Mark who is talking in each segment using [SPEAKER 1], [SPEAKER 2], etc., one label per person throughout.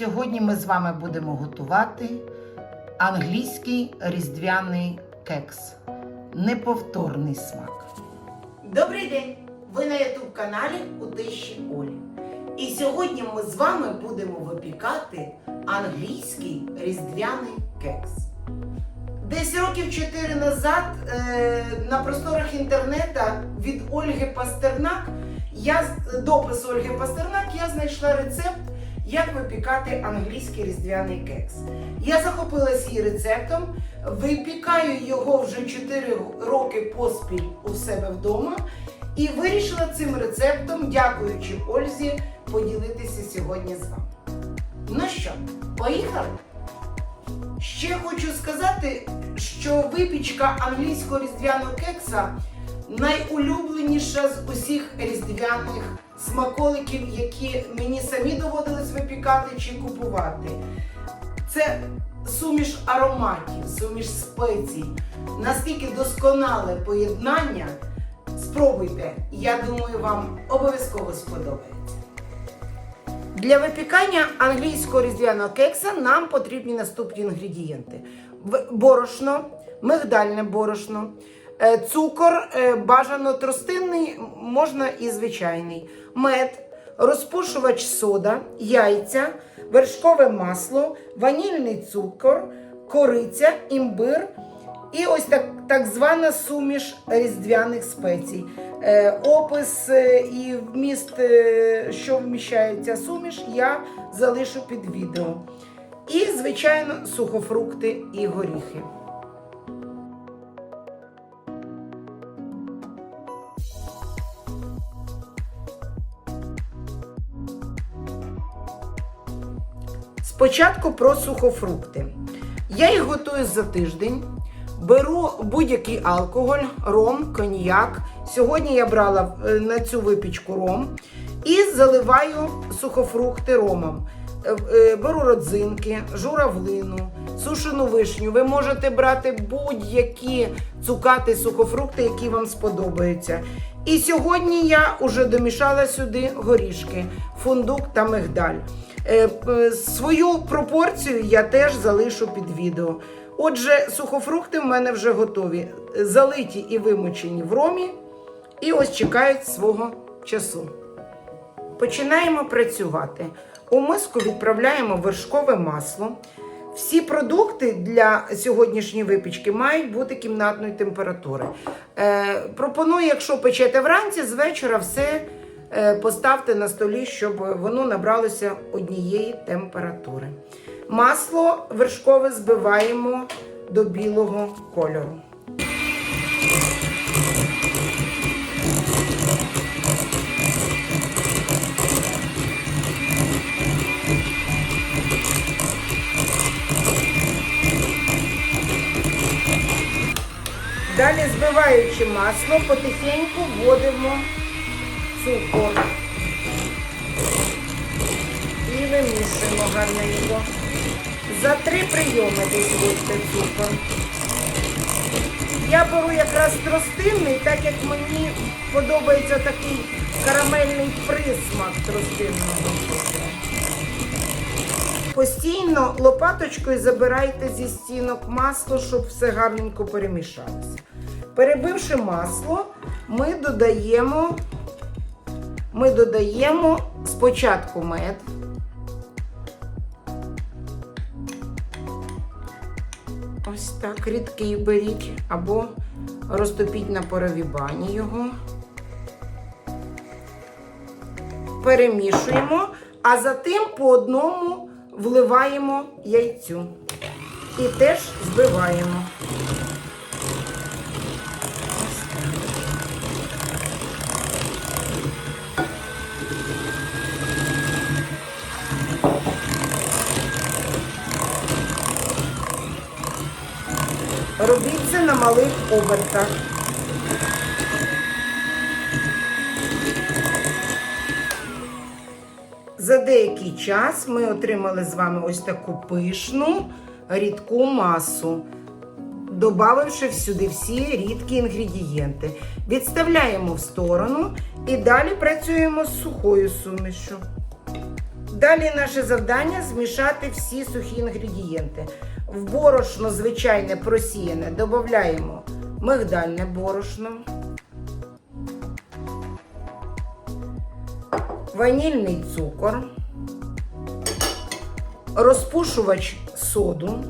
[SPEAKER 1] Сьогодні ми з вами будемо готувати англійський різдвяний кекс. Неповторний смак. Добрий день! Ви на youtube каналі у тиші Олі. І сьогодні ми з вами будемо випікати англійський різдвяний кекс. Десь років 4 назад е, на просторах інтернету від Ольги Пастернак я допис Ольги Пастернак я знайшла рецепт, як випікати англійський різдвяний кекс. Я захопилась її рецептом, випікаю його вже 4 роки поспіль у себе вдома і вирішила цим рецептом, дякуючи Ользі, поділитися сьогодні з вами. Ну що, поїхали? Ще хочу сказати, що випічка англійського різдвяного кекса найулюбленіша з усіх різдвяних смаколиків, які мені самі доводилось випікати чи купувати. Це суміш ароматів, суміш спецій, настільки досконале поєднання. Спробуйте, я думаю, вам обов'язково сподобається. Для випікання англійського різдвяного кекса нам потрібні наступні інгредієнти: борошно, мигдальне борошно, цукор, е, бажано тростинний, можна і звичайний, мед, розпушувач сода, яйця, вершкове масло, ванільний цукор, кориця, імбир. І ось так, так звана суміш різдвяних спецій. Е, опис е, і вміст, е, що вміщає ця суміш, я залишу під відео. І, звичайно, сухофрукти і горіхи. Спочатку про сухофрукти. Я їх готую за тиждень. Беру будь-який алкоголь, ром, коньяк. Сьогодні я брала е, на цю випічку ром і заливаю сухофрукти ромом. Е, е, Беру родзинки, журавлину, сушену вишню. Ви можете брати будь-які цукати сухофрукти, які вам сподобаються. І сьогодні я вже домішала сюди горішки, фундук та мигдаль. Е, Свою пропорцію я теж залишу під відео. Отже, сухофрукти в мене вже готові, залиті і вимочені в ромі, і ось чекають свого часу. Починаємо працювати. У миску відправляємо вершкове масло. Всі продукти для сьогоднішньої випічки мають бути кімнатної температури. Е, пропоную, якщо печете вранці, з вечора все поставте на столі, щоб воно набралося однієї температури. Масло вершкове збиваємо до білого кольору. Далі, збиваючи масло, потихеньку вводимо цукор і вимішуємо гарненько. За три прийоми десь цукор. Я беру якраз тростинний, так як мені подобається такий карамельний присмак тростинного. Постійно лопаточкою забирайте зі стінок масло, щоб все гарненько перемішалося. Перебивши масло, ми додаємо, ми додаємо спочатку мед. Ось так, рідкий беріть або розтопіть на паровій бані його. Перемішуємо, а затим по одному вливаємо яйцю і теж збиваємо. Робіть це на малих обертах. За деякий час ми отримали з вами ось таку пишну рідку масу, додавши сюди всі рідкі інгредієнти. Відставляємо в сторону і далі працюємо з сухою сумішю. Далі наше завдання змішати всі сухі інгредієнти. В борошно звичайне просіяне додаємо мигдальне борошно, ванільний цукор, розпушувач соду,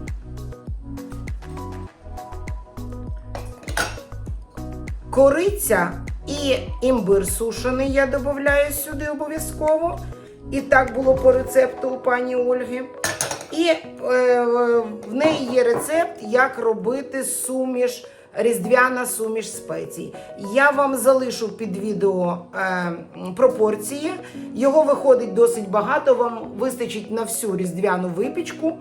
[SPEAKER 1] кориця і імбир сушений я додаю сюди обов'язково. І так було по рецепту у пані Ольги. І е, в неї є рецепт, як робити суміш, різдвяна суміш спецій. Я вам залишу під відео е, пропорції. Його виходить досить багато, вам вистачить на всю різдвяну випічку.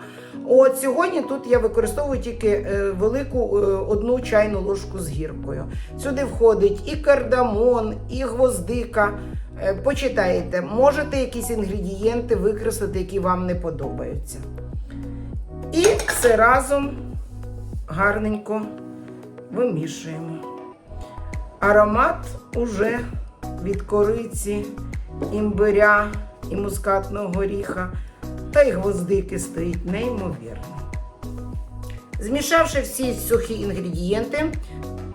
[SPEAKER 1] От сьогодні тут я використовую тільки е, велику е, одну чайну ложку з гіркою. Сюди входить і кардамон, і гвоздика. Е, Почитаєте, можете якісь інгредієнти викреслити, які вам не подобаються. І все разом гарненько вимішуємо. Аромат уже від кориці, імбиря і мускатного горіха та й гвоздики стоїть неймовірно. Змішавши всі сухі інгредієнти,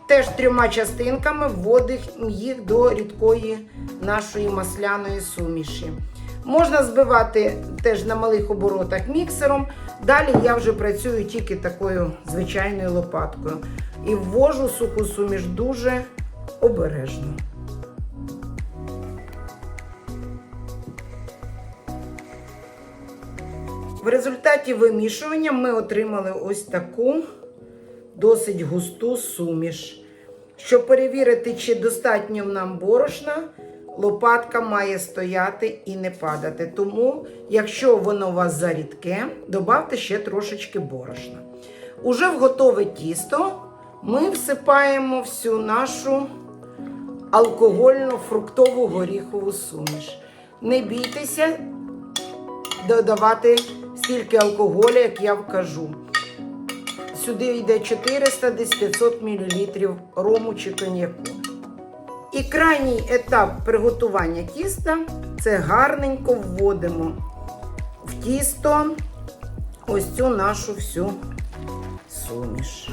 [SPEAKER 1] теж трьома частинками вводимо їх до рідкої нашої масляної суміші. Можна збивати теж на малих оборотах міксером. Далі я вже працюю тільки такою звичайною лопаткою. І ввожу суху суміш дуже обережно. В результаті вимішування ми отримали ось таку досить густу суміш. Щоб перевірити, чи достатньо нам борошна, лопатка має стояти і не падати. Тому, якщо воно у вас зарідке, додавте ще трошечки борошна. Уже в готове тісто ми всипаємо всю нашу алкогольно-фруктову горіхову суміш. Не бійтеся додавати стільки алкоголю, як я вкажу. Сюди йде 400 десь 500 мл рому чи коньяку. І крайній етап приготування тіста це гарненько вводимо в тісто ось цю нашу всю суміш.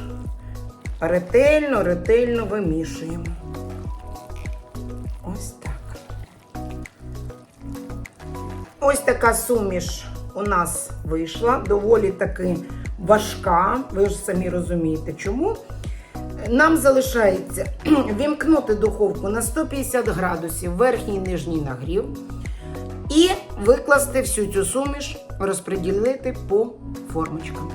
[SPEAKER 1] Ретельно, ретельно вимішуємо. Ось так. Ось така суміш у нас вийшла, доволі таки важка, ви ж самі розумієте чому. Нам залишається вімкнути духовку на 150 градусів верхній і нижній нагрів. І викласти всю цю суміш, розподілити по формочкам.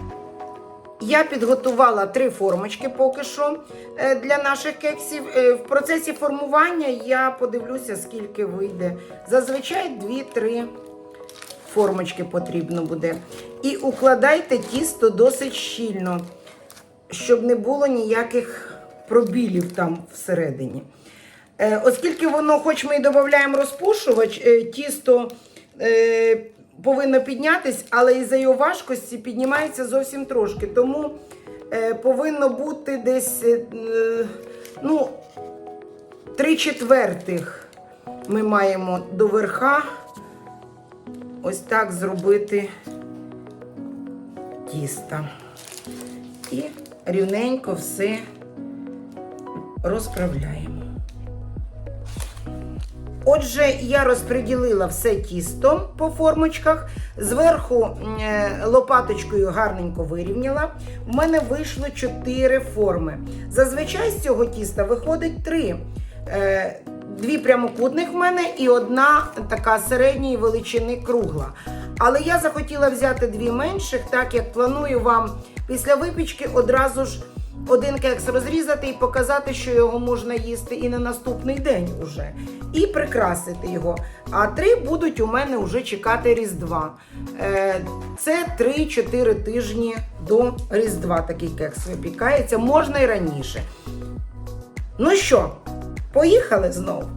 [SPEAKER 1] Я підготувала три формочки поки що е, для наших кексів. Е, В процесі формування я подивлюся, скільки вийде. Зазвичай 2-3 формочки потрібно буде. І укладайте тісто досить щільно, щоб не було ніяких пробілів там всередині. Е, Оскільки воно, хоч ми і додаємо розпушувач, е, тісто е, повинно піднятись, але із-за його важкості піднімається зовсім трошки. Тому повинно бути десь ну, 3 четвертих ми маємо до верха ось так зробити тіста. І рівненько все розправляємо. Отже, я розподілила все тісто по формочках. Зверху е, лопаточкою гарненько вирівняла. У мене вийшло 4 форми. Зазвичай з цього тіста виходить 3. Е, Дві прямокутних в мене і одна така середньої величини кругла. Але я захотіла взяти дві менших, так як планую вам після випічки одразу ж один кекс розрізати і показати, що його можна їсти і на наступний день уже. І прикрасити його. А три будуть у мене вже чекати Різдва. Е, Це 3-4 тижні до Різдва такий кекс випікається, можна і раніше. Ну що, поїхали знову.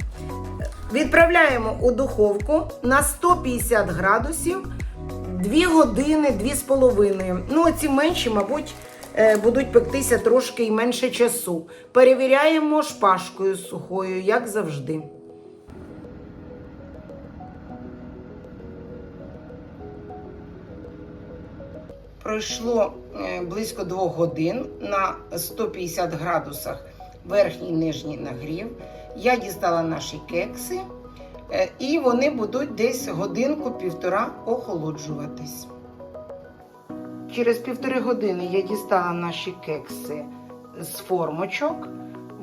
[SPEAKER 1] Відправляємо у духовку на 150 градусів 2 години, 2,5. Ну, ці менші, мабуть, е, будуть пектися трошки і менше часу. Перевіряємо шпажкою сухою, як завжди. Пройшло е, близько двох годин на 150 градусах верхній нижній нагрів. Я дістала наші кекси, е, і вони будуть десь годинку-півтора охолоджуватись. Через півтори години я дістала наші кекси з формочок,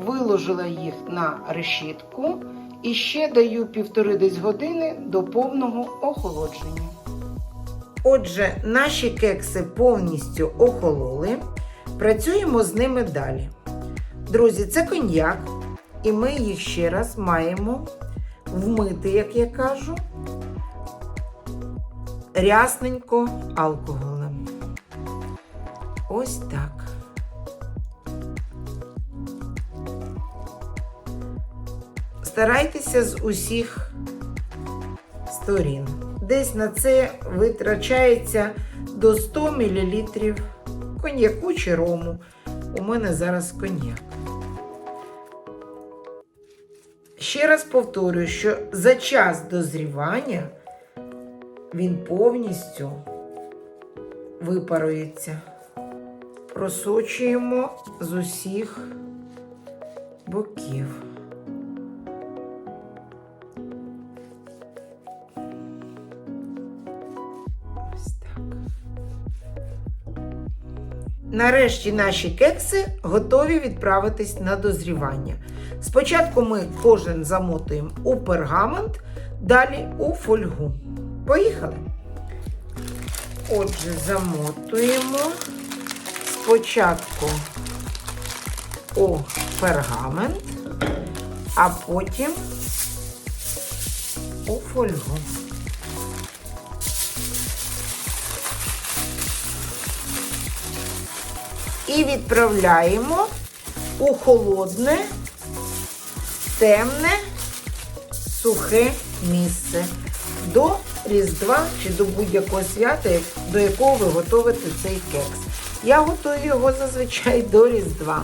[SPEAKER 1] виложила їх на решітку і ще даю півтори десь години до повного охолодження. Отже, наші кекси повністю охололи. Працюємо з ними далі. Друзі, це коньяк, і ми їх ще раз маємо вмити, як я кажу, рясненько алкоголем. Ось так. Старайтеся з усіх сторін. Десь на це витрачається до 100 мл коньяку чи рому. У мене зараз коньяк. Ще раз повторюю, що за час дозрівання він повністю випарується. Просочуємо з усіх боків. Ось так. Нарешті наші кекси готові відправитись на дозрівання. Спочатку ми кожен замотуємо у пергамент, далі у фольгу. Поїхали. Отже, замотуємо спочатку у пергамент, а потім у фольгу. І відправляємо у холодне, темне, сухе місце до Різдва чи до будь-якого свята, до якого ви готуєте цей кекс. Я готую його зазвичай до Різдва.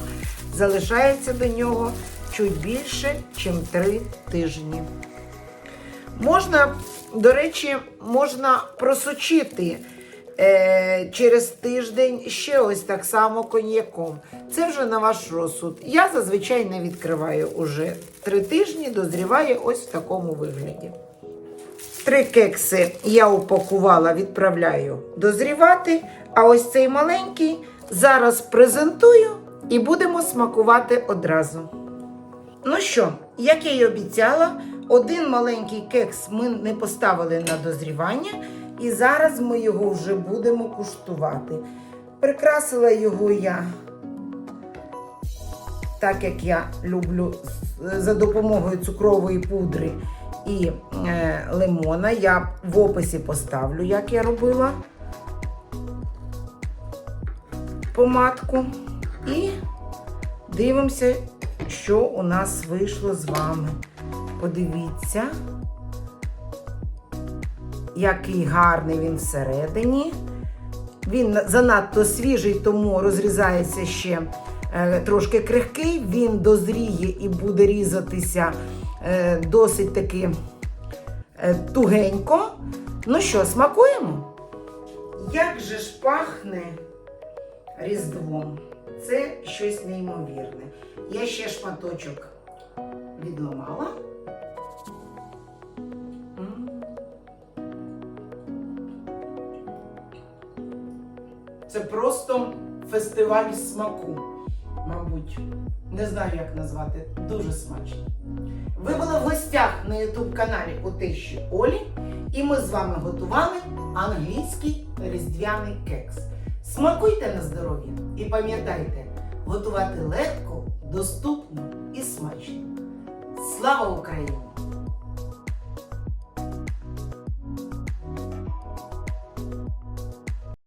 [SPEAKER 1] Залишається до нього чуть більше, ніж 3 тижні. Можна, до речі, можна просочити через тиждень ще ось так само коньяком. Це вже на ваш розсуд. Я зазвичай не відкриваю уже три тижні, дозріває ось в такому вигляді. Три кекси я упакувала, відправляю дозрівати. А ось цей маленький зараз презентую і будемо смакувати одразу. Ну що, як я й обіцяла, один маленький кекс ми не поставили на дозрівання, і зараз ми його вже будемо куштувати. Прикрасила його я, так як я люблю, за допомогою цукрової пудри і е, лимона. Я в описі поставлю, як я робила помадку. І дивимося, що у нас вийшло з вами. Подивіться, який гарний він всередині. Він занадто свіжий, тому розрізається ще е, трошки крихкий. Він дозріє і буде різатися е, досить таки е, тугенько. Ну що, смакуємо? Як же ж пахне Різдвом? Це щось неймовірне. Я ще шматочок відламала. Це просто фестиваль смаку, мабуть. Не знаю, як назвати. Дуже смачно. Ви були в гостях на YouTube каналі у тещі Олі, і ми з вами готували англійський різдвяний кекс. Смакуйте на здоров'я і пам'ятайте, готувати легко, доступно і смачно. Слава Україні!